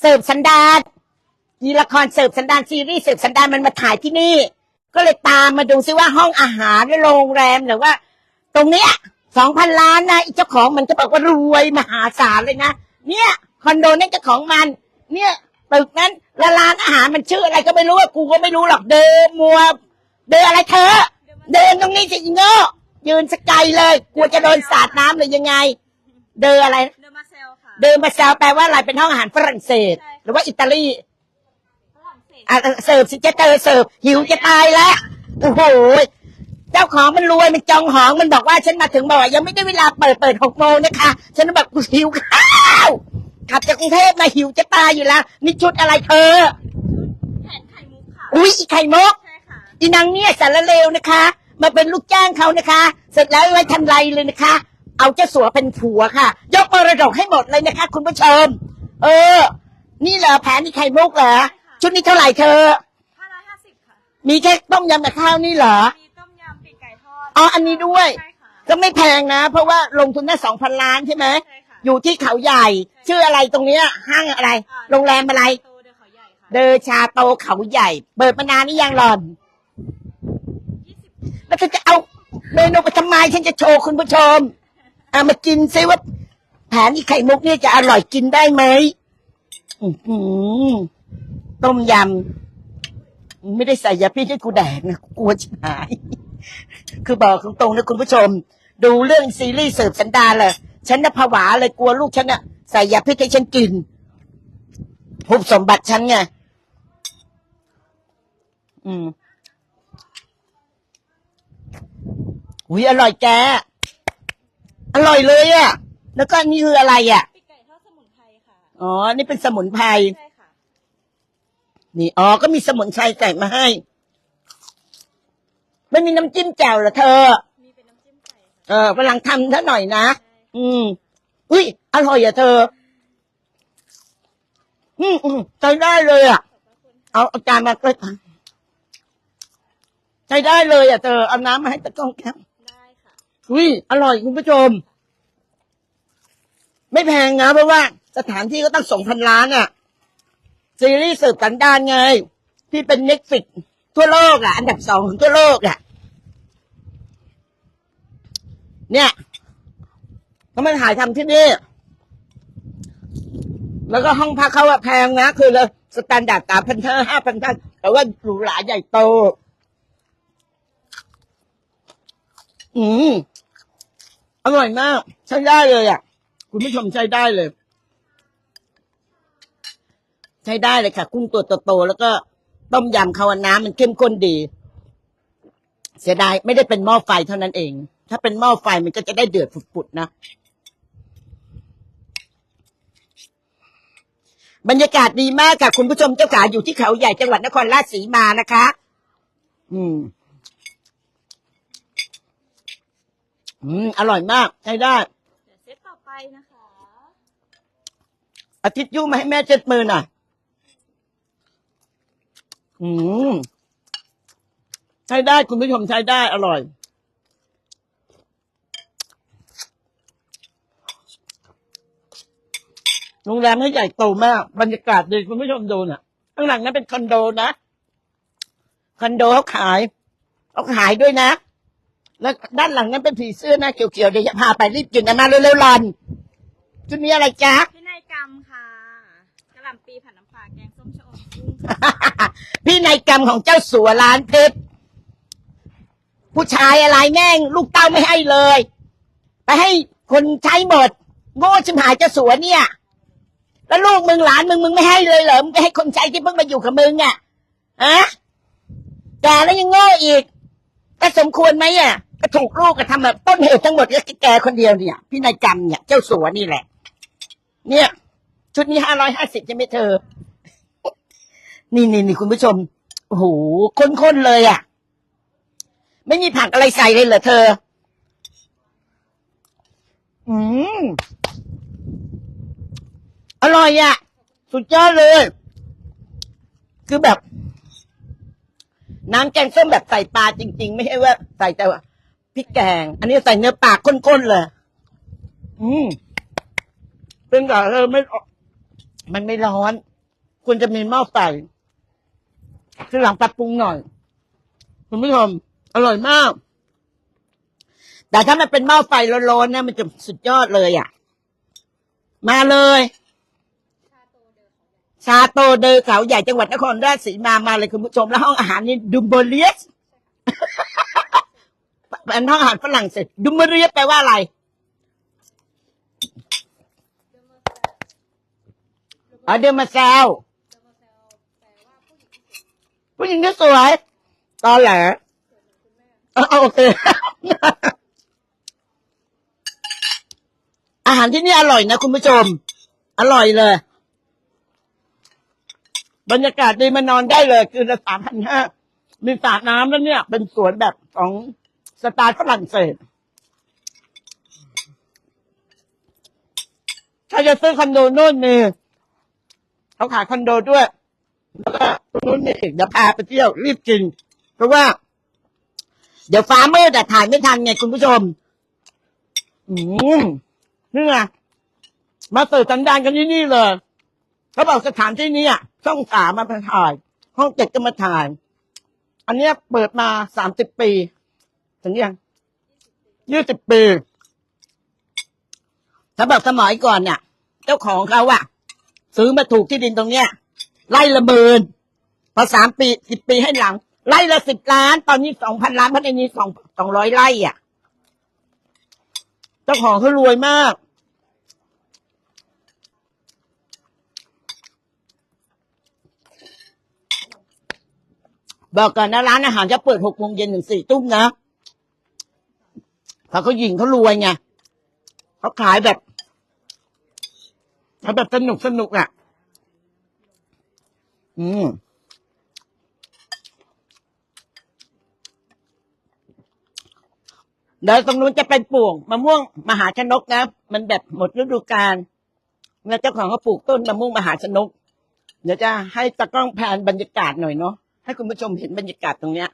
เสิร์ฟสันดานมีละครเสิร์ฟสันดานซีรีส์เสิร์ฟสันดานมันมาถ่ายที่นี่ ก็เลยตามมาดูซิว่าห้องอาหารหรือโรงแรมหรือว่า ตรงเนี้ยสองพันล้านนะอ้เจ้าของมันจะบอกว่ารวยมหาศาลเลยนะเนี่ยคอนโดนั่นเจ้าของมัน เนี่ยตึกนั้นละร้านอาหารมันชื่ออะไรก็ไม่รู้อะกูก็ไม่รู้หรอกเดินมัว เดินอะไรเธอ เดินตรงนี้สิอีโง่ยืนสกไกลเลยกลัวจะโดนสาดน้ำหรือยังไง เดินอะไร เดอะมาเซลค่ะเดินมาแซวแปลว่าอะไรเป็นห้องอาหารฝรั่งเศสใช่ค่ะหรือว่าอิตาลีฝรั่งเศสอะเสิร์ฟสิเจเตอร์เสิร์ฟหิวจะตายแล้วโอ้โหเจ้าของมันรวยมันจองหองมันบอกว่าฉันมาถึงบอกว่ายังไม่ได้เวลาเปิดเปิดหกโมงนะคะ ฉันแบบกูหิวข้าวขับจากกรุงเทพมาหิวจะตายอยู่แล้วนี่ชุดอะไรเธอแผนไข่มุกค่ะอุ้ยอีไข่มกใช่ค่ะอีนางเนี่ยสารเลวนะคะ มาเป็นลูกจ้างเขานะคะ เสร็จแล้วไว้ทำไรเลยนะคะ เอาเจ้าสัวเป็นผัวค่ะ ยกมรดกให้หมดเลยนะคะ คุณผู้ชม เออ นี่เหรอแผนอีไข่มุกเหรอชุดนี้เท่าไหร่เธอ550ค่ะ มีแค่ต้มยำกับข้าวนี่เหรอ มีต้มยำปีกไก่ทอดอ๋ออันนี้ด้วย ใช่ค่ะ ก็ไม่แพงนะ เพราะว่าลงทุนได้สองพันล้านใช่ไหมใช่ค่ะ อยู่ที่เขาใหญ่ ชื่ออะไรตรงเนี้ยห้างอะไร อ่า โรงแรมอะไร โตเดอะเขาใหญ่ค่ะเดอชาโตเขาใหญ่ เปิดมานานนี่ยังหลอน20แล้วเธอจะเอาเมนูไปทำไมฉันจะโชว์คุณผู้ชม เอามากินซิว่าแผนอีไข่มุกเนี่ยจะอร่อยกินได้ไหมต้มยำไม่ได้ใส่ยาพิษให้กูแดกนะกลัวชิบหาย คือบอกตรงๆนะคุณผู้ชม ดูเรื่องซีรีส์เสิร์ฟสันดาเลยฉันน่ะผวาเลยกลัวลูกฉันน่ะใส่ยาพิษให้ฉันกินภุบสมบัติฉันไงอืมอุ้ยอร่อยแก อร่อยเลยอะ่ะ แล้วก็อันนี่คืออะไรอะ่ะ ปีกไก่ทอดสมุนไพรค่ะอ๋อ นี่เป็นสมุนไพร ใช่ค่ะ นี่ อ๋อ ก็มีสมุนไพรใส่มาให้ ไม่มีน้ำจิ้มแจ่วเหรอเธอ มีเป็นน้ำจิ้มไก่ค่ะเออพลังทำซะหน่อยนะ ใช่อืม อุ้ย อร่อยอะเธอ อืมอืมใช้ได้เลยอะ ขอบพระคุณเอาเอาจานมาเลยใช้ได้เลยอะเธอ เอาน้ำมาให้ตะกร้องแก้วได้ค่ะ อุ้ยอร่อยคุณผู้ชม ไม่แพงนะเพราะว่า สถานที่ก็ตั้งสองพันล้านอะ ซีรีส์สืบสันดานไง ที่เป็นเน็ตฟิกทั่วโลกอะ อันดับสองของทั่วโลกอะ เนี่ยก็มาถ่ายทำที่นี่แล้วก็ห้องพักเขาอะแพงนะ คือเลยสแตนดาร์ดสามพันห้าห้าพันห้าแต่ว่าหรูหราใหญ่โต อืม อร่อยมาก ใช้ได้เลยอะ คุณผู้ชมใช้ได้เลย ใช้ได้เลยค่ะ กุ้งตัวโตๆแล้วก็ต้มยำเขาอะน้ำมันเข้มข้นดี เสียดายไม่ได้เป็นหม้อไฟเท่านั้นเอง ถ้าเป็นหม้อไฟมันก็จะได้เดือดปุดๆนะบรรยากาศดีมากค่ะ คุณผู้ชมเจ้าขาอยู่ที่เขาใหญ่จังหวัดนครราชสีมานะคะ อืม อืม อร่อยมากใช้ได้ เดี๋ยวเซตต่อไปนะคะ อาทิตย์ยุ่มาให้แม่เจ็ดมือหน่อยอืม ใช้ได้คุณผู้ชมใช้ได้อร่อย โรงแรมให้ใหญ่โตมาก บรรยากาศดีคุณผู้ชมดูน่ะ ข้างหลังนั้นเป็นคอนโดนะ คอนโดเขาขายเขาขายด้วยนะ แล้วด้านหลังนั้นเป็นผีเสื้อหน้าเขียวๆเดี๋ยวจะพาไปรีบกินนะมาเร็วๆรันจุดนี้อะไรจ๊ะพี่นายกรรมค่ะกระหล่ำปีผัดน้ำปลาแกงส้มชะอมกุ้งค่ะพี่นายกรรมของเจ้าสัวล้านเพชรผู้ชายอะไรแม่ง ลูกเต้าไม่ให้เลย ไปให้คนใช้หมด โง่ชิมหายเจ้าสัวเนี่ย แล้วลูกมึงหลานมึงมึงไม่ให้เลยเหรอมึงไปให้คนใช้ที่เพิ่งมาอยู่กับมึงอะฮะแกแล้วยังโง่อีก ก็สมควรไหมอะก็ถูกลูกกระทำแบบต้นเหตุทั้งหมดก็แกคนเดียวเนี่ยพี่นายกรรมเนี่ยเจ้าสัวนี่แหละ เนี่ย ชุดนี้ห้าร้อยห้าสิบใช่ไหมเธอ นี่นี่นี่คุณผู้ชมโอ้โหข้นๆเลยอะ ไม่มีผักอะไรใส่เลยเหรอเธอ อืมอร่อยอะ สุดยอดเลย คือแบบ น้ำแกงส้มแบบใส่ปลาจริง ๆ ไม่ใช่ว่าใส่แต่ว่าพริกแกง อันนี้ใส่เนื้อปลาข้นๆเลย อืมเป็นแบบเออไม่มันไม่ร้อน คุณจะมีหม้อไฟคือหลังปรับปรุงหน่อย คุณผู้ชมอร่อยมาก แต่ถ้ามันเป็นหม้อไฟร้อนๆเนี่ยมันจะสุดยอดเลยอะ มาเลย ชาโตเดอเขาใหญ่จังหวัดนครราชสีมามาเลยคุณผู้ชมแล้วห้องอาหารนี่ดุมเบเลียสเป็นห้องอาหารฝรั่งเศสดุมเบเลียสแปลว่าอะไรอ๋อเดอมาแซวผู้หญิงที่สวย ตอนแหลเออโอเค อาหารที่นี่อร่อยนะคุณผู้ชม อร่อยเลย บรรยากาศดีมานอนได้เลยคือละสามพันห้ามีสระน้ำแล้วเนี่ย เป็นสวนแบบของสไตล์ฝรั่งเศสถ้าจะซื้อคอนโดนู่นมีเขาขายคอนโดด้วยแล้วก็ตรงนู้นมีอีกเดี๋ยวพาไปเที่ยวรีบกิน เพราะว่า เดี๋ยวฟ้ามืดแต่ถ่ายไม่ทันไงคุณผู้ชม อืมนี่ไงมาเติร์สันดานกันที่นี่เลย เขาบอกสถานที่นี้ช่องสามมาถ่าย ห้องเจ็ดก็มาถ่าย อันเนี้ยเปิดมาสามสิบปีถึงยังยี่สิบปีเขาบอกสมัยก่อนเนี่ย เจ้าของเขาอะซื้อมาถูกที่ดินตรงเนี้ยไล่ละหมื่นพอสามปีสิบปีให้หลัง ไล่ละสิบล้าน ตอนนี้สองพันล้านพราะในนี้สองสองร้อยไร่อะเจ้าของเขารวยมาก บอกก่อนนะร้านอาหารจะเปิดหกโมงเย็นถึงสี่ทุ่มนะเพราะเขาหญิงเขารวยไงเขาขายแบบเขาแบบสนุกสนุกอะ อืมเดี๋ยวตรงนู้นจะเป็นปลูกมะม่วงมหาชนกนะ มันแบบหมดฤดูกาลแล้วเจ้าของเขาปลูกต้นมะม่วงมหาชนก เดี๋ยวจะให้ตะกล้องแผนบรรยากาศหน่อยเนาะ ให้คุณผู้ชมเห็นบรรยากาศตรงเนี้ย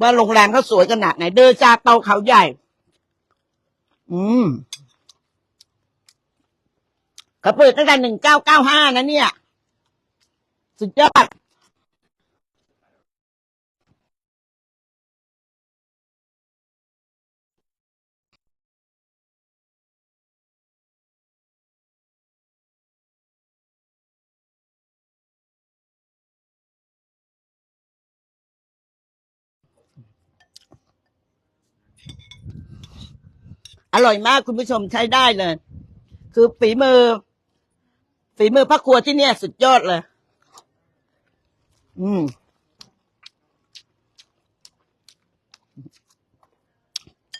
ว่าโรงแรมเขาสวยขนาดไหน เดินจากเตาเขาใหญ่ อืมเขาเปิดตั้งแต่หนึ่งเก้าเก้าห้านะเนี่ย สุดยอด อร่อยมากคุณผู้ชมใช้ได้เลย คือฝีมือ ฝีมือพ่อครัวที่เนี่ย สุดยอดเลย อืม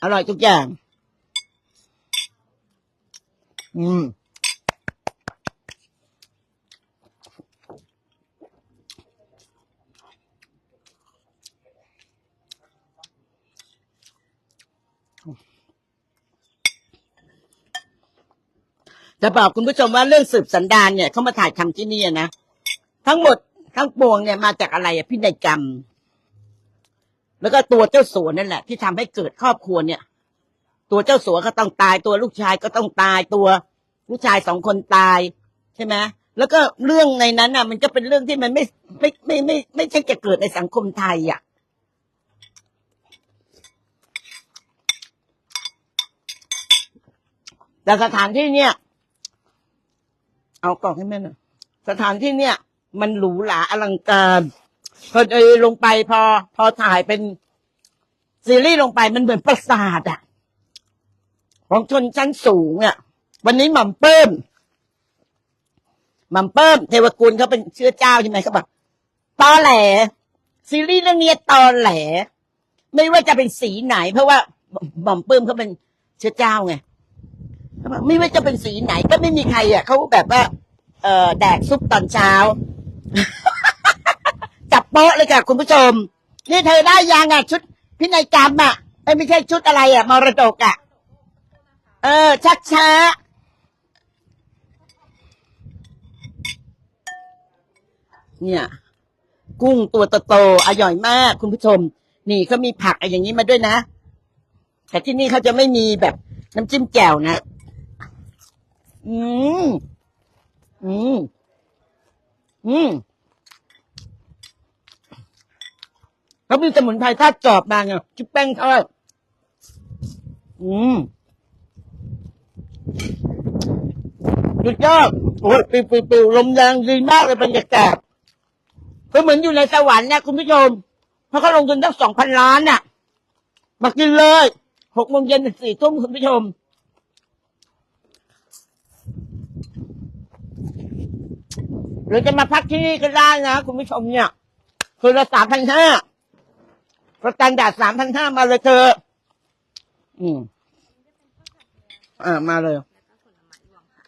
อร่อยทุกอย่าง อืม จะบอกคุณผู้ชมว่าเรื่องสืบสันดานเนี่ยเขามาถ่ายทำที่นี่นะทั้งหมดทั้งปวงเนี่ยมาจากอะไรอะพินัยกรรม แล้วก็ตัวเจ้าสัวนั่นแหละ ที่ทำให้เกิดครอบครัวเนี่ย ตัวเจ้าสัวก็ต้องตาย ตัวลูกชายก็ต้องตาย ตัวลูกชายสองคนตายใช่ไหมแล้วก็เรื่องในนั้นอะ มันก็เป็นเรื่องที่มันไม่ไม่ไม่ไม่ไม่ไม่ใช่จะเกิดในสังคมไทยอะแต่สถานที่เนี่ย เอากล่องให้แม่หน่อยสถานที่เนี่ย มันหรูหราอลังการพอเอยลงไปพอ พอถ่ายเป็นซีรีส์ลงไปมันเหมือนปราสาทอะของชนชั้นสูงอะวันนี้หม่ำเปิ้มหม่ำเปิ้มเทวกุลเขาเป็นเชื้อเจ้าใช่ไหมเขาบอกตอแหล ซีรีส์เรื่องนี้ตอแหล ไม่ว่าจะเป็นสีไหน เพราะว่าหม่ำเปิ้มเขาเป็นเชื้อเจ้าไง ไม่ว่าจะเป็นสีไหนก็ไม่มีใครอะเขาแบบว่า เอ่อแดกซุปตอนเช้า จับโป๊ะเลยค่ะคุณผู้ชม นี่เธอได้ยังอะ ชุดพินัยกรรมอะเอ้ไม่ใช่ชุดอะไรอะมรดกอะ เออ ชักช้าเนี่ย กุ้งตัวโตๆอร่อยมาก คุณผู้ชม นี่เขามีผักอะไรอย่างนี้มาด้วยนะ แต่ที่นี่เขาจะไม่มีแบบน้ำจิ้มแจ่วนะ อืม อืม อืมเขามีสมุนไพรทอดกรอบมาไงชุบแป้งทอดอืมสุดยอดโอ้ยปิวปิวปิวลมแรงดีมากเลยบรรยากาศก็เหมือนอยู่ในสวรรค์นะคุณผู้ชมเพราะเขาลงทุนตั้งสองพันล้านน่ะ มากินเลยหกโมงเย็นถึงสี่ทุ่มคุณผู้ชม หรือจะมาพักที่นี่ก็ได้นะ คุณผู้ชมเนี่ย คือละสามพันห้าประกันดาดสามพันห้ามาเลยเธอ อืม อ่ามาเลยแล้วก็ผลไม้รวมค่ะ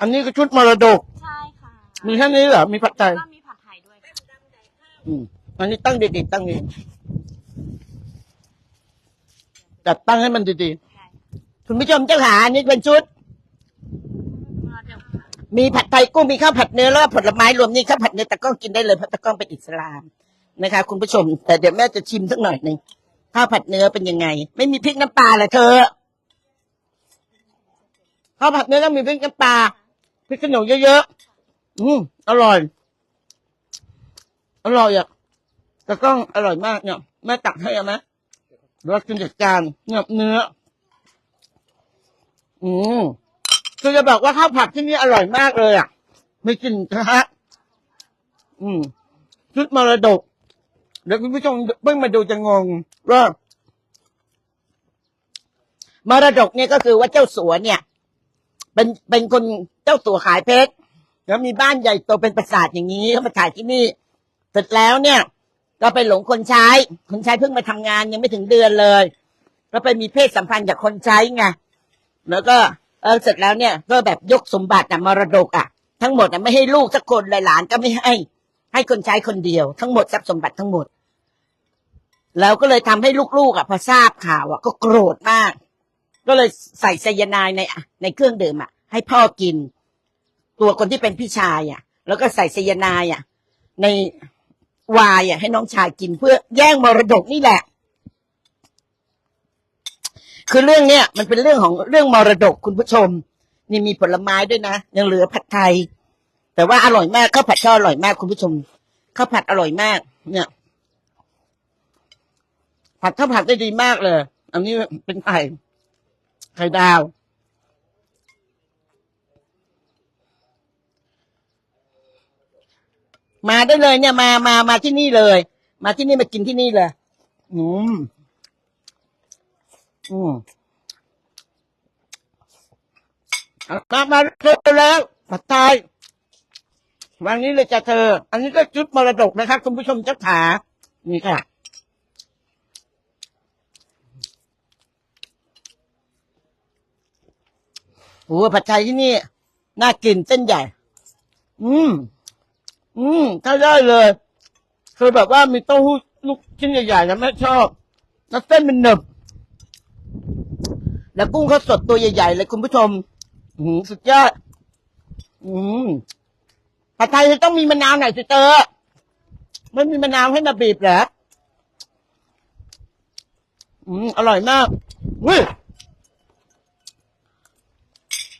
อันนี้ก็ชุดมรดก ใช่ค่ะมีแค่นี้เหรอ มีผัดไทยก็มีผัดไทยด้วยค่ะอืม อันนี้ตั้งดีๆตั้งดีจัดตั้งให้มันดีได้ๆคุณผู้ชมเจ้าขาอันนี้เป็นชุดมาเดี๋ยวค่ะ มีผัดไทยกุ้งมีข้าวผัดเนื้อแล้วก็ผลไม้รวมนี่ข้าวผัดเนื้อตะก้องกินได้เลยเพราะตะก้องเป็นอิสลามนะคะ คุณผู้ชม แต่เดี๋ยวแม่จะชิมสักหน่อยหนึ่งข้าวผัดเนื้อเป็นยังไง ไม่มีพริกน้ำปลาเหรอเธอข้าวผัดเนื้อต้องมีพริกน้ำปลาพริกขนมเยอะๆอืมอร่อย อร่อยอะตะก้องอร่อยมากเนี่ยแม่ตักให้อาไหมรสกินจัดการเนี่ยเนื้อ อืม คือจะบอกว่าข้าวผัดที่นี่อร่อยมากเลยอะไม่กลิ่นกระทะอืมชุดมรดกเดี๋ยวคุณผู้ชมเพิ่งมาดูจะงงว่ามรดกเนี่ยก็คือว่าเจ้าสัวเนี่ย เป็นเป็นคนเจ้าสัวขายเพชรแล้วมีบ้านใหญ่โตเป็นปราสาทอย่างนี้เขามาขายที่นี่ เสร็จแล้วเนี่ยก็ไปหลงคนใช้ คนใช้เพิ่งมาทำงานยังไม่ถึงเดือนเลย ก็ไปมีเพศสัมพันธ์กับคนใช้ไงแล้วก็ เออเสร็จแล้วเนี่ยก็แบบยกสมบัติอะมรดกอะ ทั้งหมดอะไม่ให้ลูกสักคนเลยหลานก็ไม่ให้ ให้คนใช้คนเดียว ทั้งหมดทรัพย์สมบัติทั้งหมด แล้วก็เลยทำให้ลูกๆอะ พอทราบข่าวอะ ก็โกรธมาก ก็เลยใส่ไซยาไนด์ในในเครื่องดื่มอะ ให้พ่อกิน ตัวคนที่เป็นพี่ชายอะ แล้วก็ใส่ไซยาไนด์อะในวายอะให้น้องชายกินเพื่อแย่งมรดกนี่แหละ คือเรื่องเนี้ยมันเป็นเรื่องของเรื่องมรดกคุณผู้ชม นี่มีผลไม้ด้วยนะ ยังเหลือผัดไทย แต่ว่าอร่อยมากข้าวผัดก็อร่อยมากคุณผู้ชมข้าวผัดอร่อยมาก เนี่ย ผัดข้าวผัดได้ดีมากเลย อันนี้เป็นไข่ไข่ดาวมาได้เลยเนี่ยมามามาที่นี่เลย มาที่นี่มากินที่นี่เลยอืม อืมอามามาเร็วแล้วผัดไทยวันนี้เลยจะเธอ อันนี้ก็ชุดมรดกนะครับคุณผู้ชมเจ้าขานี่ค่ะ โอ้ผัดไทยที่นี่ น่ากินเส้นใหญ่ อืม อืมใช้ได้เลยคือแบบว่ามีเต้าหู้ลูกชิ้นใหญ่ๆนะแม่ชอบ แล้วเส้นมันหนึบ แล้วกุ้งเขาสดตัวใหญ่ๆเลยคุณผู้ชมอืมสุดยอดอืมผัดไทยจะต้องมีมะนาวหน่อยสิเตอร์ไม่มีมะนาวให้มาบีบเหรออืมอร่อยมากอุ้ย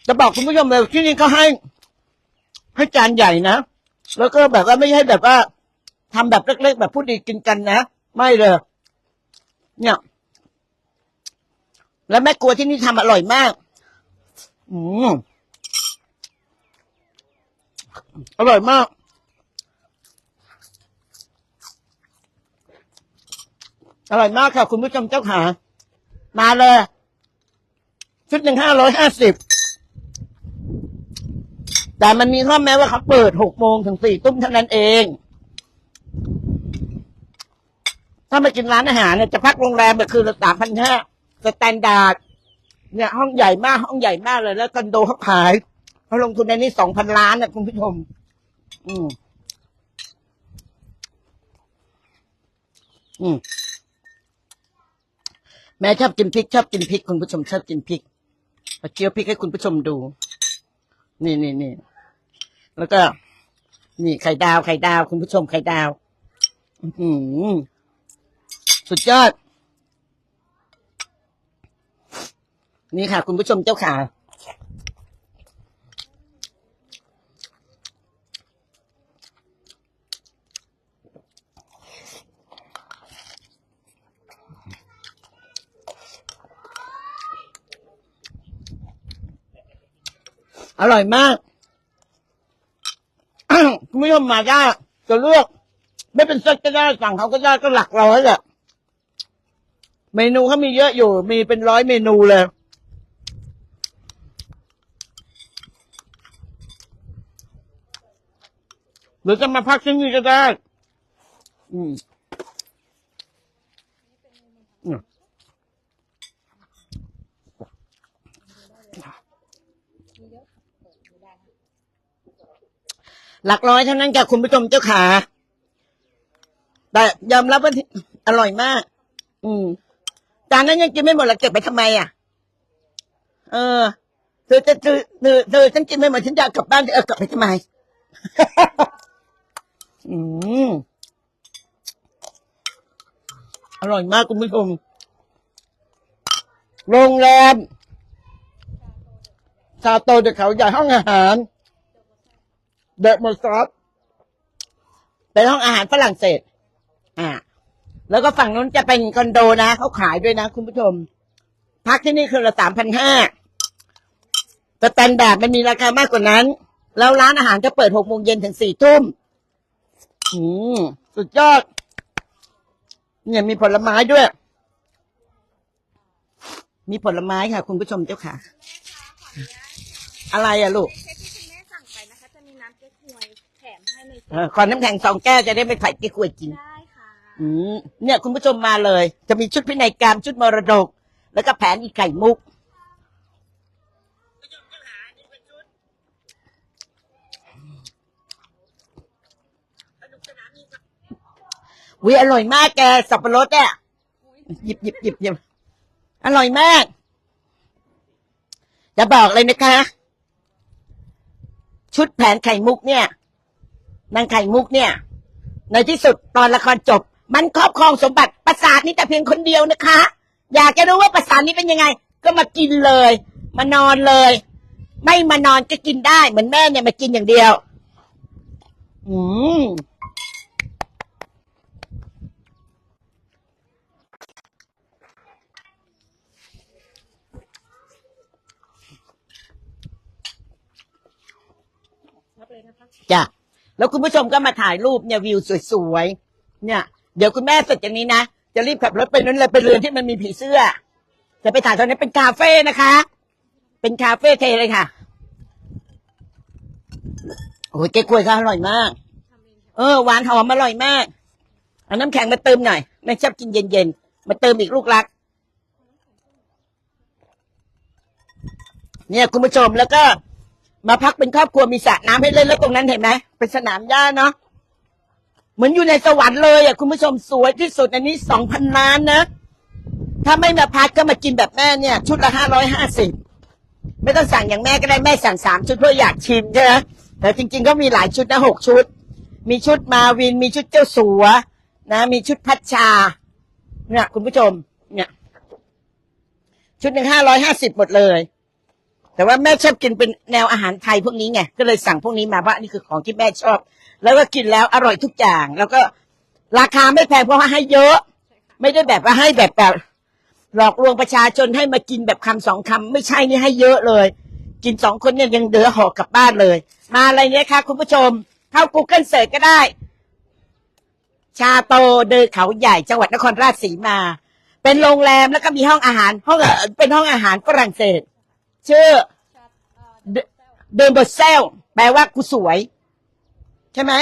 จะบอกคุณผู้ชมเลยที่นี่เขาให้ ให้จานใหญ่นะ แล้วก็แบบว่าไม่ใช่แบบว่าทำแบบเล็กๆ แบบผู้ดีกินกันนะ ไม่เลย เนี่ย แล้วแม่ครัวที่นี่ทำอร่อยมาก อืมอร่อยมาก อร่อยมากค่ะ คุณผู้ชมเจ้าขา มาเลย ชุดหนึ่งห้าร้อยห้าสิบ แต่มันมีข้อแม้ว่าเขาเปิดหกโมงถึงสี่ทุ่มเท่านั้นเอง ถ้ามากินร้านอาหารเนี่ยจะพักโรงแรมแบบคืนละสามพันห้า สแตนดาร์ดเนี่ยห้องใหญ่มากห้องใหญ่มากเลย แล้วคอนโดเขาขายเขาลงทุนในนี้สองพันล้านนะคุณผู้ชมอืม อืม แม่ชอบกินพริก ชอบกินพริก คุณผู้ชมชอบกินพริกมาเคี้ยวพริกให้คุณผู้ชมดู นี่นี่นี่แล้วก็ นี่ไข่ดาวไข่ดาว คุณผู้ชมไข่ดาว อืสุดยอด นี่ค่ะ คุณผู้ชมเจ้าขาอร่อยมากคุณผู้ชมมาได้จะเลือก ไม่เป็นเซตก็ได้สั่งเขาก็ได้ก็หลักร้อยแหละเมนูเขามีเยอะอยู่ มีเป็นร้อยเมนูเลย หรือจะมาพักที่นี่ก็ได้ อืมหลักร้อยเท่านั้นกับคุณผู้ชมเจ้าขา แต่ยอมรับว่าอร่อยมาก อืมจานนั้นยังกินไม่หมดแล้วเก็บไปทำไมอะ เออเธอจะเธอเธอเธอฉันกินไม่หมดฉันจะเอากลับบ้านเออกลับไปทำไม อืมอร่อยมากคุณผู้ชม โรงแรมซาโตเดอะเขาใหญ่ห้องอาหาร เดอะมอสซอฟเป็นห้องอาหารฝรั่งเศส อ่า แล้วก็ฝั่งนู้นจะเป็นคอนโดนะ เขาขายด้วยนะ คุณผู้ชม พักที่นี่คือละสามพันห้าแต่แตนแบบมันมีราคามากกว่านั้น แล้วร้านอาหารก็เปิดหกโมงเย็นถึงสี่ทุ่ม อืมสุดยอด เนี่ยมีผลไม้ด้วย มีผลไม้ค่ะ คุณผู้ชมเจ้าค่ะ อะไรอะลูกเซตที่คุณแม่สั่งไปนะคะ จะมีน้ำเก๊กฮวยแถมให้ในเซเออตขอน้ำแข็งสองแก้วจะได้ไปไข่กี่ขวดกิน ได้ค่ะ อืมเนี่ยคุณผู้ชมมาเลย จะมีชุดพินัยกรรมชุดมรดก แล้วก็แผนอีกไข่มุก วิอร่อยมากแกสับปะรดเนี่ยหยิบหยิบหยิบหยิบอร่อยมาก จะบอกเลยนะคะ ชุดแผนไข่มุกเนี่ยนางไข่มุกเนี่ย ในที่สุดตอนละครจบ มันครอบครองสมบัติปราสาทนี้แต่เพียงคนเดียวนะคะ อยากจะรู้ว่าปราสาทนี้เป็นยังไง ก็มากินเลย มานอนเลย ไม่มานอนก็กินได้ เหมือนแม่เนี่ยมากินอย่างเดียว อืม จ้ะแล้วคุณผู้ชมก็มาถ่ายรูปเนี่ยวิวสวยๆเนี่ย เดี๋ยวคุณแม่เสร็จจากนี้นะจะรีบขับรถไปนั้นเลยไปเรือนที่มันมีผีเสื้อ จะไปถ่ายตอนนี้เป็นคาเฟ่นะคะ เป็นคาเฟ่เทเลยค่ะโอ้ยเก๊กควยเขาอร่อยมาก เออหวานหอมอร่อยมากเอาน้ำแข็งมาเติมหน่อยแม่ชอบกินเย็นๆมาเติมอีกลูกรัก เนี่ยคุณผู้ชมแล้วก็ มาพักเป็นครอบครัวมีสระน้ำให้เล่นแล้วตรงนั้นเห็นไหมเป็นสนามหญ้าเนาะเหมือนอยู่ในสวรรค์เลยอะคุณผู้ชมสวยที่สุดอันนี้สองพันล้านนะ ถ้าไม่มาพักก็มากินแบบแม่เนี่ย ชุดละห้าร้อยห้าสิบไม่ต้องสั่งอย่างแม่ก็ได้แม่สั่งสามชุดเพื่ออยากชิมใช่ไหมแต่จริง ๆ ก็มีหลายชุดนะหกชุด มีชุดมาวิน มีชุดเจ้าสัว นะ มีชุดพัชชา เนี่ยคุณผู้ชม เนี่ย ชุดหนึ่งห้าร้อยห้าสิบหมดเลย แต่ว่าแม่ชอบกินเป็นแนวอาหารไทยพวกนี้ไงก็เลยสั่งพวกนี้มาเพราอันนี่คือของที่แม่ชอบ แล้วก็กินแล้วอร่อยทุกอย่าง แล้วก็ราคาไม่แพงเพราะว่าให้เยอะ ไม่ได้แบบว่าให้แบบแบบหลอกลวงประชาชนให้มากินแบบคำสองคำไม่ใช่นี่ให้เยอะเลย กินสองคนเนี่ยยังเดือห่อกลับบ้านเลย มาอะไรเนี่ยค่ะคุณผู้ชม เข้า Google เสิร์ชก็ได้ ชาโตเดินเขาใหญ่จังหวัดนครราชสีมา เป็นโรงแรมแล้วก็มีห้องอาหารห้องเอ่อเป็นห้องอาหารฝรั่งเศส ชื่อเดเดินบทเซล แปลว่ากูสวย ใช่ไหม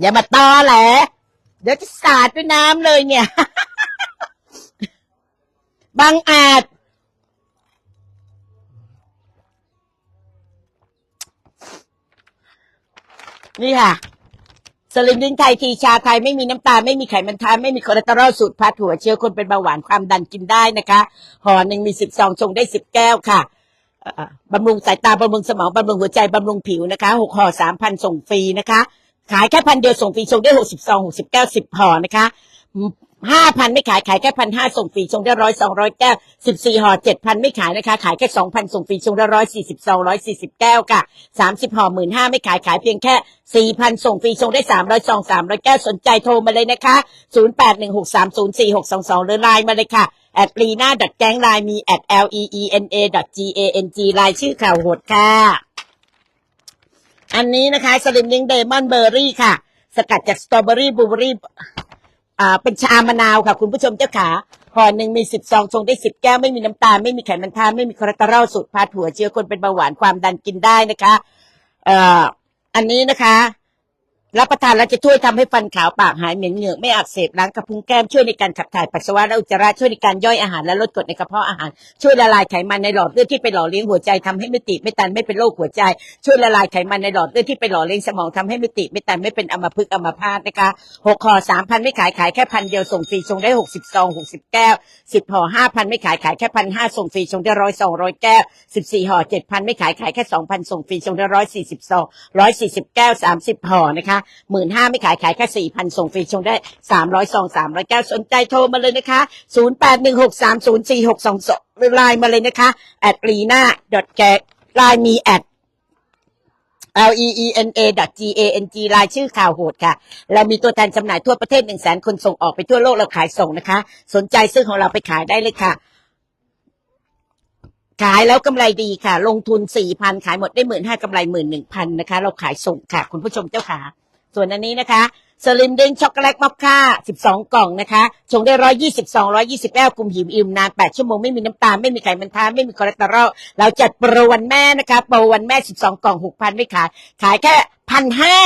อย่ามาตอแหละ เดี๋ยวจะสาดด้วยน้ำเลยเนี่ย บางอาจ นี่ค่ะ สลิมดินไทยทีชาไทยไม่มีน้ำตาลไม่มีไขมันทานไม่มีคอเลสเตอรอลสูตรพัดหัวเชื้อคนเป็นเบาหวานความดันกินได้นะคะห่อหนึ่งมีสิบซองชงได้สิบแก้วค่ะบำรุงสายตาบำรุงสมองบำรุงหัวใจบำรุงผิวนะคะหกห่อสามพันส่งฟรีนะคะ ขายแค่พันเดียวส่งฟรีส่งได้หกสิบซองหกสิบแก้วสิบห่อนะคะ ห้าพันไม่ขาย ขายแค่พันห้าส่งฟรีส่งได้ร้อยสองร้อยแก้วสิบสี่ห่อเจ็ดพันไม่ขายนะคะ ขายแค่สองพันส่งฟรีส่งได้ร้อยสี่สิบซองร้อยสี่สิบแก้วค่ะสามสิบห่อหมื่นห้าไม่ขาย ขายเพียงแค่สี่พันส่งฟรีส่งได้สามร้อยซองสามร้อยแก้วสนใจโทรมาเลยนะคะศูนย์แปดหนึ่งหกสามศูนย์สี่หกสองสองหรือไลน์มาเลยค่ะแอ at lena gang ไลน์มี at l e e n a g a n g ไลน์ชื่อข่าวโหดค่ะ อันนี้นะคะสลิมลิงเดมอนเบอร์รี่ค่ะ สกัดจากสตรอเบอรี่บลูเบอรี่ อ่าเป็นชามะนาวค่ะ คุณผู้ชมเจ้าขาห่อหนึ่งมีสิบซองชงได้สิบแก้วไม่มีน้ำตาลไม่มีไขมันทาไม่มีคอเลสเตอรอลสูตรพาถั่วเชื้อคนเป็นเบาหวานความดันกินได้นะคะเอ่ออันนี้นะคะ รับประทานแล้วจะช่วยทำให้ฟันขาวปากหายเหม็นเหงือกไม่อักเสบล้างกระพุ้งแก้มช่วยในการขับถ่ายปัสสาวะและอุจจาระช่วยในการย่อยอาหารและลดกรดในกระเพาะอาหาร ช่วยละลายไขมันในหลอดเลือดที่ไปหล่อเลี้ยงหัวใจทำให้ไม่ติดไม่ตันไม่เป็นโรคหัวใจ ช่วยละลายไขมันในหลอดเลือดที่ไปหล่อเลี้ยงสมองทำให้ไม่ติดไม่ตันไม่เป็นอัมพฤกษ์อัมพาตนะคะหกห่อสามพันไม่ขายขายแค่พันเดียวส่งฟรีชงได้หกสิบซองหกสิบแก้วสิบห่อห้าพันไม่ขายขายแค่พันห้าส่งฟรีชงได้ร้อยซองร้อยแก้วสิบสี่ห่อเจ็ดพันไม่ขายขายแค่สองพันส่งฟรีชงได้ร้อยสี่สิบซองร้อยสี่สิบแก้วสามสิบห่อนะคะหมื่นห้าไม่ขายขายแค่สี่พันส่งฟรีชงได้สามร้อยซองสามร้อยแก้วสนใจโทรมาเลยนะคะศูนย์แปดหนึ่งหกสามศูนย์สี่หกสองสองไลน์มาเลยนะคะ at lina dot g ไลน์มี at L E E N A G A N G รายชื่อข่าวโหดค่ะ เรามีตัวแทนจำหน่ายทั่วประเทศหนึ่งแสนคนส่งออกไปทั่วโลกเราขายส่งนะคะ สนใจซื้อของเราไปขายได้เลยค่ะ ขายแล้วกำไรดีค่ะ ลงทุนสี่พันขายหมดได้หมื่นห้ากำไรหมื่นหนึ่งพันนะคะ เราขายส่งค่ะ คุณผู้ชมเจ้าขา ส่วนอันนี้นะคะสลิมด้งช็อกโกแลตมอคค่าสิบสองกล่องนะคะ ชงได้ร้อยยี่สิบสองร้อยี่สิบแก้วกลุ่มหิวอิ่มนานแปดชั่วโมง ไม่มีน้ำตาล ไม่มีไขมันทานไม่มีคอเลสเตอรอล เราจัดโปรวันแม่นะคะ โปรวันแม่สิบสองกล่องหกพันไม่ขาย ขายแค่พันห้า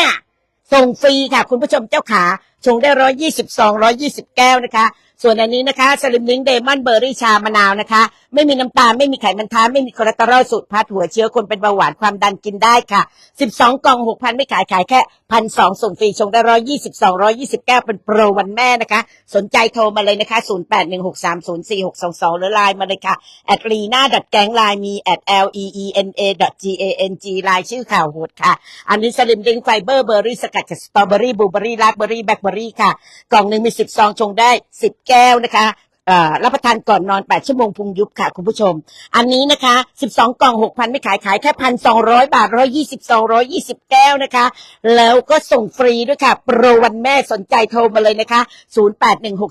ส่งฟรีค่ะ คุณผู้ชมเจ้าขา ชงได้ร้อยยี่สิบสองร้อยี่สิบแก้วนะคะ ส่วนอันนี้นะคะสลิมลิงเดมอนเบอร์รี่ชามะนาวนะคะ ไม่มีน้ำตาลไม่มีไขมันทานไม่มีคอเลสเตอรอลสูตรพัดหัวเชื้อคนเป็นเบาหวานความดันกินได้ค่ะ 12 กล่อง 6,000 ไม่ขายขายแค่พันสองส่งฟรีชงได้ร้อยยี่สิบสองร้อยี่สิบแก้วเป็นโปรวันแม่นะคะ สนใจโทรมาเลยนะคะ0 8 1 6 3 0 4 6 2 2หรือไลน์มาเลยค่ะ at lena g a n g ไลน์มี at l e e n a g a n g ไลน์ชื่อข่าวโหดค่ะ อันนี้สลิมดิงไฟเบอร์เบอร์รี่สกัดจากสตรอเบอรี่บลูเบอรี่ราสเบอรี่แบล็คเบอรี่ค่ะ กล่องหนึ่งมี10ซองชงได้10แก้วนะคะ รับประทานก่อนนอน 8 ชั่วโมงพุงยุบค่ะ คุณผู้ชม อันนี้นะคะ 12 กล่อง 6,000 ไม่ขายขายแค่1,200บาท120 220แก้วนะคะ แล้วก็ส่งฟรีด้วยค่ะ โปรวันแม่สนใจโทรมาเลยนะคะ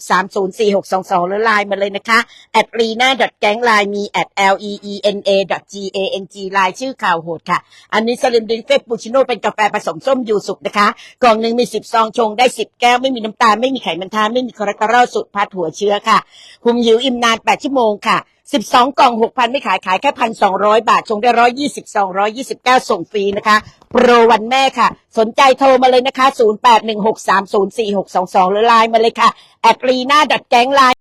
0816304622 หรือไลน์มาเลยนะคะ at lena gang ไลน์มี at l e e n a g a n g ไลน์ชื่อข่าวโหดค่ะ อันนี้สลิมดิงเฟปูชิโน่เป็นกาแฟผสมส้มยูสุกนะคะ กล่องหนึ่งมี 10 ซองชงได้ 10 แก้วไม่มีน้ำตาลไม่มีไขมันทานไม่มีคอเลสเตอรอลสูตรพัดหัวเชื้อค่ะหุมหิวอิ่มนาน 8 ชั่วโมงค่ะ 12 กล่อง 6,000 ไม่ขายขายแค่ 1,200 บาท ชงได้ 120 229 ส่งฟรีนะคะ โปรวันแม่ค่ะ สนใจโทรมาเลยนะคะ 0816304622 หรือไลน์มาเลยค่ะ แอบรีน่าดัดแก๊งไลน์